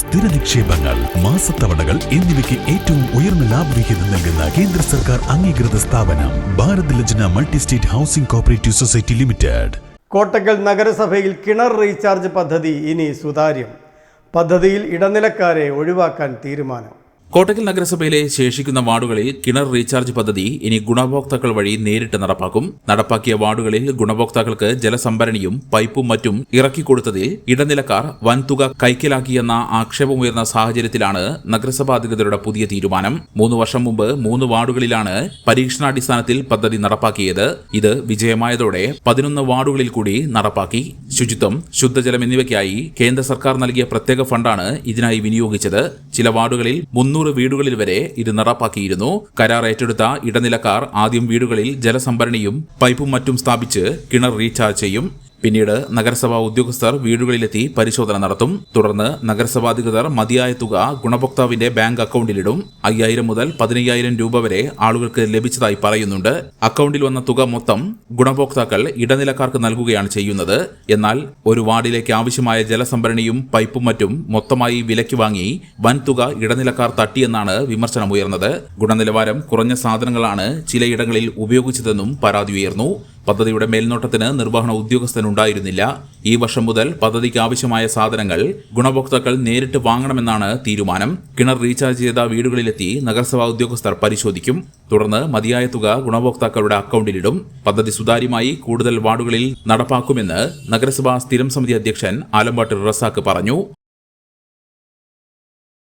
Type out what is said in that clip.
സ്ഥിര നിക്ഷേപങ്ങൾ മാസത്തവണകൾ എന്നിവയ്ക്ക് ഏറ്റവും ഉയർന്ന ലാഭവിഹിതം നൽകുന്ന കേന്ദ്ര സർക്കാർ അംഗീകൃത സ്ഥാപനം Bharat Lajna multi state housing cooperative society limited. Kottakkal നഗരസഭയിൽ കിണർ റീചാർജ് പദ്ധതി ഇനി സുതാര്യം. പദ്ധതിയിൽ ഇടനിലക്കാരെ ഒഴിവാക്കാൻ തീരുമാനം. കോട്ടക്കൽ നഗരസഭയിലെ ശേഷിക്കുന്ന വാർഡുകളിൽ കിണർ റീചാർജ് പദ്ധതി ഇനി ഗുണഭോക്താക്കൾ വഴി നേരിട്ട് നടപ്പാക്കും. നടപ്പാക്കിയ വാർഡുകളിൽ ഗുണഭോക്താക്കൾക്ക് ജലസംഭരണിയും പൈപ്പും മറ്റും ഇറക്കിക്കൊടുത്തതിൽ ഇടനിലക്കാർ വൻതുക കൈക്കലാക്കിയെന്ന ആക്ഷേപമുയർന്ന സാഹചര്യത്തിലാണ് നഗരസഭാ അധികൃതരുടെ പുതിയ തീരുമാനം. മൂന്ന് വർഷം മുമ്പ് മൂന്ന് വാർഡുകളിലാണ് പരീക്ഷണാടിസ്ഥാനത്തിൽ പദ്ധതി നടപ്പാക്കിയത്. ഇത് വിജയമായതോടെ പതിനൊന്ന് വാർഡുകളിൽ കൂടി നടപ്പാക്കി. ശുചിത്വം ശുദ്ധജലം എന്നിവയ്ക്കായി കേന്ദ്ര സർക്കാർ നൽകിയ പ്രത്യേക ഫണ്ടാണ് ഇതിനായി വിനിയോഗിച്ചത്. ചില വാർഡുകളിൽ മുന്നൂറ് വീടുകളിൽ വരെ ഇത് നടപ്പാക്കിയിരുന്നു. കരാർ ഏറ്റെടുത്ത ഇടനിലക്കാർ ആദ്യം വീടുകളിൽ ജലസംഭരണിയും പൈപ്പും മറ്റും സ്ഥാപിച്ച് കിണർ റീചാർജ് ചെയ്യും. പിന്നീട് നഗരസഭാ ഉദ്യോഗസ്ഥർ വീടുകളിലെത്തി പരിശോധന നടത്തും. തുടർന്ന് നഗരസഭാധികൃതർ മതിയായ തുക ഗുണഭോക്താവിന്റെ ബാങ്ക് അക്കൗണ്ടിലിടും. അയ്യായിരം മുതൽ പതിനയ്യായിരം രൂപ വരെ ആളുകൾക്ക് ലഭിച്ചതായി പറയുന്നുണ്ട്. അക്കൗണ്ടിൽ വന്ന തുക മൊത്തം ഗുണഭോക്താക്കൾ ഇടനിലക്കാർക്ക് നൽകുകയാണ് ചെയ്യുന്നത്. എന്നാൽ ഒരു വാർഡിലേക്ക് ആവശ്യമായ ജലസംഭരണിയും പൈപ്പും മറ്റും മൊത്തമായി വിലയ്ക്ക് വാങ്ങി വൻ തുക ഇടനിലക്കാർ തട്ടിയെന്നാണ് വിമർശനമുയർന്നത്. ഗുണനിലവാരം കുറഞ്ഞ സാധനങ്ങളാണ് ചിലയിടങ്ങളിൽ ഉപയോഗിച്ചതെന്നും പരാതി ഉയർന്നു. പദ്ധതിയുടെ മേൽനോട്ടത്തിന് നിർവഹണ ഉദ്യോഗസ്ഥനുണ്ടായിരുന്നില്ല. ഈ വർഷം മുതൽ പദ്ധതിക്ക് ആവശ്യമായ സാധനങ്ങൾ ഗുണഭോക്താക്കൾ നേരിട്ട് വാങ്ങണമെന്നാണ് തീരുമാനം. കിണർ റീചാർജ് ചെയ്ത വീടുകളിലെത്തി നഗരസഭാ ഉദ്യോഗസ്ഥർ പരിശോധിക്കും. തുടർന്ന് മതിയായ തുക ഗുണഭോക്താക്കളുടെ അക്കൗണ്ടിലിടും. പദ്ധതി സുതാര്യമായി കൂടുതൽ വാർഡുകളിൽ നടപ്പാക്കുമെന്ന് നഗരസഭാ സ്ഥിരം സമിതി അധ്യക്ഷൻ ആലമ്പാട്ട് റസാക്ക് പറഞ്ഞു.